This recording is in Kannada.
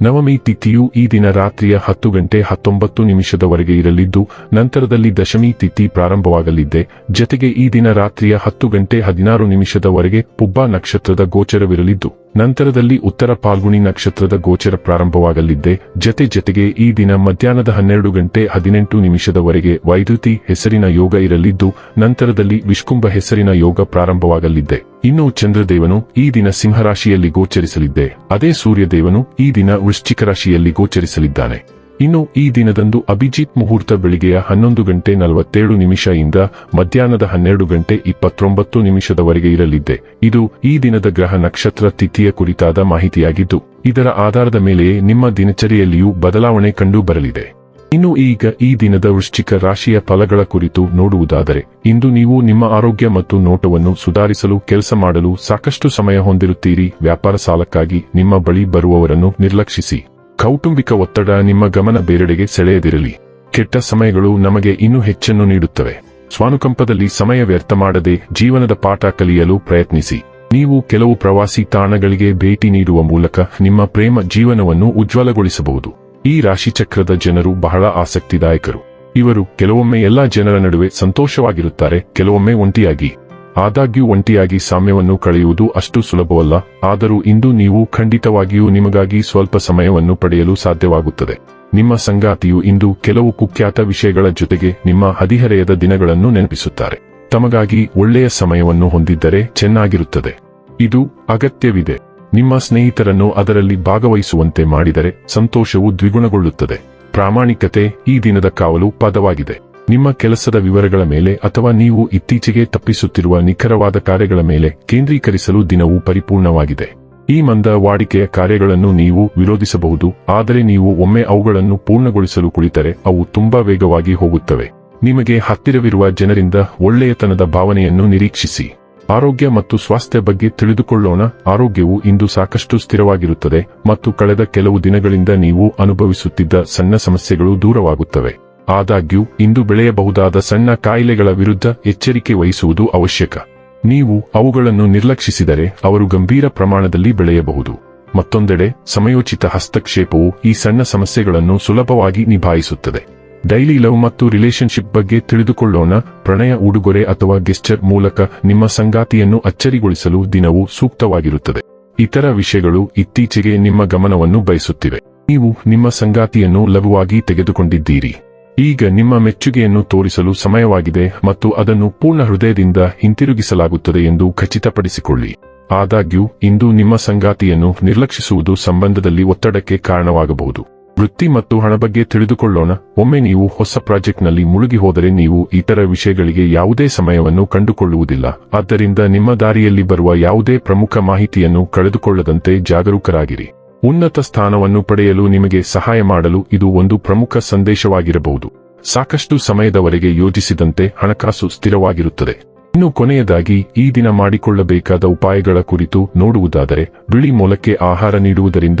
ನವಮಿ ತಿಥಿಯು ಈ ದಿನ ರಾತ್ರಿಯ ಹತ್ತು ಗಂಟೆ ಹತ್ತೊಂಬತ್ತು ನಿಮಿಷದವರೆಗೆ ಇರಲಿದ್ದು, ನಂತರದಲ್ಲಿ ದಶಮಿ ತಿಥಿ ಪ್ರಾರಂಭವಾಗಲಿದ್ದೆ. ಜತೆಗೆ ಈ ದಿನ ರಾತ್ರಿಯ ಹತ್ತು ಗಂಟೆ ಹದಿನಾರು ನಿಮಿಷದವರೆಗೆ ಪುಬ್ಬ ನಕ್ಷತ್ರದ ಗೋಚರವಿರಲಿದ್ದು, ನಂತರದಲ್ಲಿ ಉತ್ತರ ಪಾಲ್ಗುಣಿ ನಕ್ಷತ್ರದ ಗೋಚರ ಪ್ರಾರಂಭವಾಗಲಿದ್ದೆ. ಜತೆ ಜತೆಗೆ ಈ ದಿನ ಮಧ್ಯಾಹ್ನದ ಹನ್ನೆರಡು ಗಂಟೆ ಹದಿನೆಂಟು ನಿಮಿಷದವರೆಗೆ ವೈದ್ಯುತಿ ಹೆಸರಿನ ಯೋಗ ಇರಲಿದ್ದು, ನಂತರದಲ್ಲಿ ವಿಷ್ಕುಂಭ ಹೆಸರಿನ ಯೋಗ ಪ್ರಾರಂಭವಾಗಲಿದ್ದೆ. ಇನ್ನು ಚಂದ್ರದೇವನು ಈ ದಿನ ಸಿಂಹರಾಶಿಯಲ್ಲಿ ಗೋಚರಿಸಲಿದ್ದೆ. ಅದೇ ಸೂರ್ಯದೇವನು ಈ ದಿನ ವೃಶ್ಚಿಕ ರಾಶಿಯಲ್ಲಿ ಗೋಚರಿಸಲಿದ್ದಾನೆ. ಇನ್ನು ಈ ದಿನದಂದು ಅಭಿಜಿತ್ ಮುಹೂರ್ತ ಬೆಳಿಗ್ಗೆಯ ಹನ್ನೊಂದು ಗಂಟೆ ನಲವತ್ತೇಳು ನಿಮಿಷ ಇಂದ ಮಧ್ಯಾಹ್ನದ ಹನ್ನೆರಡು ಗಂಟೆ ಇಪ್ಪತ್ತೊಂಬತ್ತು ನಿಮಿಷದವರೆಗೆ ಇರಲಿದ್ದೆ. ಇದು ಈ ದಿನದ ಗ್ರಹ ನಕ್ಷತ್ರ ತಿಥಿಯ ಕುರಿತಾದ ಮಾಹಿತಿಯಾಗಿದ್ದು, ಇದರ ಆಧಾರದ ಮೇಲೆಯೇ ನಿಮ್ಮ ದಿನಚರಿಯಲ್ಲಿಯೂ ಬದಲಾವಣೆ ಕಂಡು ಬರಲಿದೆ. ಇನ್ನು ಈಗ ಈ ದಿನದ ವೃಶ್ಚಿಕ ರಾಶಿಯ ಫಲಗಳ ಕುರಿತು ನೋಡುವುದಾದರೆ, ಇಂದು ನೀವು ನಿಮ್ಮ ಆರೋಗ್ಯ ಮತ್ತು ನೋಟವನ್ನು ಸುಧಾರಿಸಲು ಕೆಲಸ ಮಾಡಲು ಸಾಕಷ್ಟು ಸಮಯ ಹೊಂದಿರುತ್ತೀರಿ. ವ್ಯಾಪಾರ ಸಾಲಕ್ಕಾಗಿ ನಿಮ್ಮ ಬಳಿ ಬರುವವರನ್ನು ನಿರ್ಲಕ್ಷಿಸಿ. ಕೌಟುಂಬಿಕ ಒತ್ತಡ ನಿಮ್ಮ ಗಮನ ಬೇರೆಡೆಗೆ ಸೆಳೆಯದಿರಲಿ. ಕೆಟ್ಟ ಸಮಯಗಳು ನಮಗೆ ಇನ್ನೂ ಹೆಚ್ಚನ್ನು ನೀಡುತ್ತವೆ. ಸ್ವಾನುಕಂಪದಲ್ಲಿ ಸಮಯ ವ್ಯರ್ಥ ಮಾಡದೆ ಜೀವನದ ಪಾಠ ಕಲಿಯಲು ಪ್ರಯತ್ನಿಸಿ. ನೀವು ಕೆಲವು ಪ್ರವಾಸಿ ತಾಣಗಳಿಗೆ ಭೇಟಿ ನೀಡುವ ಮೂಲಕ ನಿಮ್ಮ ಪ್ರೇಮ ಜೀವನವನ್ನು ಉಜ್ವಲಗೊಳಿಸಬಹುದು. ಈ ರಾಶಿಚಕ್ರದ ಜನರು ಬಹಳ ಆಸಕ್ತಿದಾಯಕರು. ಇವರು ಕೆಲವೊಮ್ಮೆ ಎಲ್ಲಾ ಜನರ ನಡುವೆ ಸಂತೋಷವಾಗಿರುತ್ತಾರೆ, ಕೆಲವೊಮ್ಮೆ ಒಂಟಿಯಾಗಿ. ಆದಾಗ್ಯೂ ಒಂಟಿಯಾಗಿ ಸಾಮ್ಯವನ್ನು ಕಳೆಯುವುದು ಅಷ್ಟು ಸುಲಭವಲ್ಲ, ಆದರೂ ಇಂದು ನೀವು ಖಂಡಿತವಾಗಿಯೂ ನಿಮಗಾಗಿ ಸ್ವಲ್ಪ ಸಮಯವನ್ನು ಪಡೆಯಲು ಸಾಧ್ಯವಾಗುತ್ತದೆ. ನಿಮ್ಮ ಸಂಗಾತಿಯು ಇಂದು ಕೆಲವು ಕುಖ್ಯಾತ ವಿಷಯಗಳ ಜೊತೆಗೆ ನಿಮ್ಮ ಹದಿಹರೆಯದ ದಿನಗಳನ್ನು ನೆನಪಿಸುತ್ತಾರೆ. ತಮಗಾಗಿ ಒಳ್ಳೆಯ ಸಮಯವನ್ನು ಹೊಂದಿದ್ದರೆ ಚೆನ್ನಾಗಿರುತ್ತದೆ. ಇದು ಅಗತ್ಯವಿದೆ. ನಿಮ್ಮ ಸ್ನೇಹಿತರನ್ನು ಅದರಲ್ಲಿ ಭಾಗವಹಿಸುವಂತೆ ಮಾಡಿದರೆ ಸಂತೋಷವು ದ್ವಿಗುಣಗೊಳ್ಳುತ್ತದೆ. ಪ್ರಾಮಾಣಿಕತೆ ಈ ದಿನದ ಕಾವಲು ಪದವಾಗಿದೆ. ನಿಮ್ಮ ಕೆಲಸದ ವಿವರಗಳ ಮೇಲೆ ಅಥವಾ ನೀವು ಇತ್ತೀಚೆಗೆ ತಪ್ಪಿಸುತ್ತಿರುವ ನಿಖರವಾದ ಕಾರ್ಯಗಳ ಮೇಲೆ ಕೇಂದ್ರೀಕರಿಸಲು ದಿನವು ಪರಿಪೂರ್ಣವಾಗಿದೆ. ಈ ಮಂದ ವಾಡಿಕೆಯ ಕಾರ್ಯಗಳನ್ನು ನೀವು ವಿರೋಧಿಸಬಹುದು, ಆದರೆ ನೀವು ಒಮ್ಮೆ ಅವುಗಳನ್ನು ಪೂರ್ಣಗೊಳಿಸಲು ಕುಳಿತರೆ ಅವು ತುಂಬಾ ವೇಗವಾಗಿ ಹೋಗುತ್ತವೆ. ನಿಮಗೆ ಹತ್ತಿರವಿರುವ ಜನರಿಂದ ಒಳ್ಳೆಯತನದ ಭಾವನೆಯನ್ನು ನಿರೀಕ್ಷಿಸಿ. ಆರೋಗ್ಯ ಮತ್ತು ಸ್ವಾಸ್ಥ್ಯ ಬಗ್ಗೆ ತಿಳಿದುಕೊಳ್ಳೋಣ. ಆರೋಗ್ಯವು ಇಂದು ಸಾಕಷ್ಟು ಸ್ಥಿರವಾಗಿರುತ್ತದೆ ಮತ್ತು ಕಳೆದ ಕೆಲವು ದಿನಗಳಿಂದ ನೀವು ಅನುಭವಿಸುತ್ತಿದ್ದ ಸಣ್ಣ ಸಮಸ್ಯೆಗಳು ದೂರವಾಗುತ್ತವೆ. ಆದಾಗ್ಯೂ, ಇಂದು ಬೆಳೆಯಬಹುದಾದ ಸಣ್ಣ ಕಾಯಿಲೆಗಳ ವಿರುದ್ಧ ಎಚ್ಚರಿಕೆ ವಹಿಸುವುದು ಅವಶ್ಯಕ. ನೀವು ಅವುಗಳನ್ನು ನಿರ್ಲಕ್ಷಿಸಿದರೆ ಅವರು ಗಂಭೀರ ಪ್ರಮಾಣದಲ್ಲಿ ಬೆಳೆಯಬಹುದು. ಮತ್ತೊಂದೆಡೆ, ಸಮಯೋಚಿತ ಹಸ್ತಕ್ಷೇಪವು ಈ ಸಣ್ಣ ಸಮಸ್ಯೆಗಳನ್ನು ಸುಲಭವಾಗಿ ನಿಭಾಯಿಸುತ್ತದೆ. ಡೈಲಿ ಲವ್ ಮತ್ತು ರಿಲೇಶನ್ಶಿಪ್ ಬಗ್ಗೆ ತಿಳಿದುಕೊಳ್ಳೋಣ. ಪ್ರಣಯ, ಉಡುಗೊರೆ ಅಥವಾ ಗೆಸ್ಚರ್ ಮೂಲಕ ನಿಮ್ಮ ಸಂಗಾತಿಯನ್ನು ಅಚ್ಚರಿಗೊಳಿಸಲು ದಿನವು ಸೂಕ್ತವಾಗಿರುತ್ತದೆ. ಇತರ ವಿಷಯಗಳು ಇತ್ತೀಚೆಗೆ ನಿಮ್ಮ ಗಮನವನ್ನು ಬಯಸುತ್ತಿವೆ. ನೀವು ನಿಮ್ಮ ಸಂಗಾತಿಯನ್ನು ಲಘುವಾಗಿ ತೆಗೆದುಕೊಂಡಿದ್ದೀರಿ. ಈಗ ನಿಮ್ಮ ಮೆಚ್ಚುಗೆಯನ್ನು ತೋರಿಸಲು ಸಮಯವಾಗಿದೆ ಮತ್ತು ಅದನ್ನು ಪೂರ್ಣ ಹೃದಯದಿಂದ ಹಿಂತಿರುಗಿಸಲಾಗುತ್ತದೆ ಎಂದು ಖಚಿತಪಡಿಸಿಕೊಳ್ಳಿ. ಆದಾಗ್ಯೂ, ಇಂದು ನಿಮ್ಮ ಸಂಗಾತಿಯನ್ನು ನಿರ್ಲಕ್ಷಿಸುವುದು ಸಂಬಂಧದಲ್ಲಿ ಒತ್ತಡಕ್ಕೆ ಕಾರಣವಾಗಬಹುದು. ವೃತ್ತಿ ಮತ್ತು ಹಣ ಬಗ್ಗೆ ತಿಳಿದುಕೊಳ್ಳೋಣ. ಒಮ್ಮೆ ನೀವು ಹೊಸ ಪ್ರಾಜೆಕ್ಟ್ನಲ್ಲಿ ಮುಳುಗಿ ಹೋದರೆ ನೀವು ಇತರ ವಿಷಯಗಳಿಗೆ ಯಾವುದೇ ಸಮಯವನ್ನು ಕಂಡುಕೊಳ್ಳುವುದಿಲ್ಲ. ಆದ್ದರಿಂದ ನಿಮ್ಮ ದಾರಿಯಲ್ಲಿ ಬರುವ ಯಾವುದೇ ಪ್ರಮುಖ ಮಾಹಿತಿಯನ್ನು ಕಳೆದುಕೊಳ್ಳದಂತೆ ಜಾಗರೂಕರಾಗಿರಿ. ಉನ್ನತ ಸ್ಥಾನವನ್ನು ಪಡೆಯಲು ನಿಮಗೆ ಸಹಾಯ ಮಾಡಲು ಇದು ಒಂದು ಪ್ರಮುಖ ಸಂದೇಶವಾಗಿರಬಹುದು. ಸಾಕಷ್ಟು ಸಮಯದವರೆಗೆ ಯೋಜಿಸಿದಂತೆ ಹಣಕಾಸು ಸ್ಥಿರವಾಗಿರುತ್ತದೆ. ಇನ್ನು ಕೊನೆಯದಾಗಿ, ಈ ದಿನ ಮಾಡಿಕೊಳ್ಳಬೇಕಾದ ಉಪಾಯಗಳ ಕುರಿತು ನೋಡುವುದಾದರೆ, ಬಿಳಿ ಮೊಲಕ್ಕೆ ಆಹಾರ ನೀಡುವುದರಿಂದ